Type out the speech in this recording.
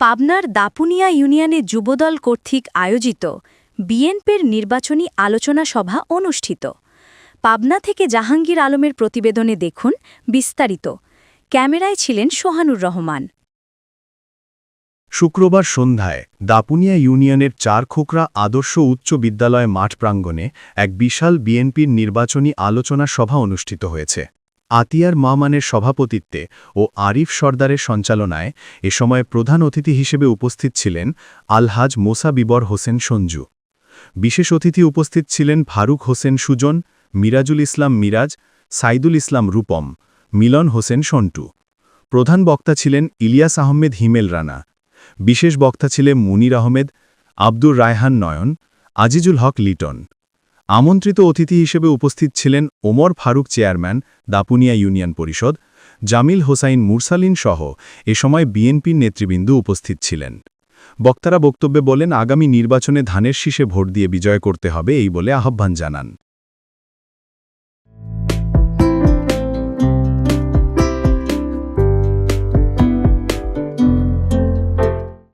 পাবনার দাপুনিয়া ইউনিয়নে যুবদল কর্তৃক আয়োজিত বিএনপির নির্বাচনী আলোচনা সভা অনুষ্ঠিত। পাবনা থেকে জাহাঙ্গীর আলমের প্রতিবেদনে দেখুন বিস্তারিত। ক্যামেরায় ছিলেন সোহানুর রহমান। শুক্রবার সন্ধ্যায় দাপুনিয়া ইউনিয়নের চারখোকরা আদর্শ উচ্চ বিদ্যালয় মাঠ প্রাঙ্গণে এক বিশাল বিএনপির নির্বাচনী আলোচনা সভা অনুষ্ঠিত হয়েছে। আতিয়ার মামানের সভাপতিত্বে ও আরিফ সর্দারের সঞ্চালনায় এ সময় প্রধান অতিথি হিসেবে উপস্থিত ছিলেন আলহাজ মোসা বিবর হোসেন সঞ্জু। বিশেষ অতিথি উপস্থিত ছিলেন ফারুক হোসেন সুজন, মিরাজুল ইসলাম মিরাজ, সাইদুল ইসলাম রূপম, মিলন হোসেন সন্টু। প্রধান বক্তা ছিলেন ইলিয়াস আহমেদ হিমেল রানা। বিশেষ বক্তা ছিলেন মুনির আহমেদ, আব্দুর রায়হান নয়ন, আজিজুল হক লিটন। আমন্ত্রিত অতিথি হিসেবে উপস্থিত ছিলেন ওমর ফারুক চেয়ারম্যান, দাপুনিয়া ইউনিয়ন পরিষদ, জামিল হোসাইন মুরসালিন সহ এ সময় বিএনপির নেতৃবৃন্দ উপস্থিত ছিলেন। বক্তারা বক্তব্যে বলেন, আগামী নির্বাচনে ধানের শীষে ভোট দিয়ে বিজয় করতে হবে এই বলে আহ্বান জানান।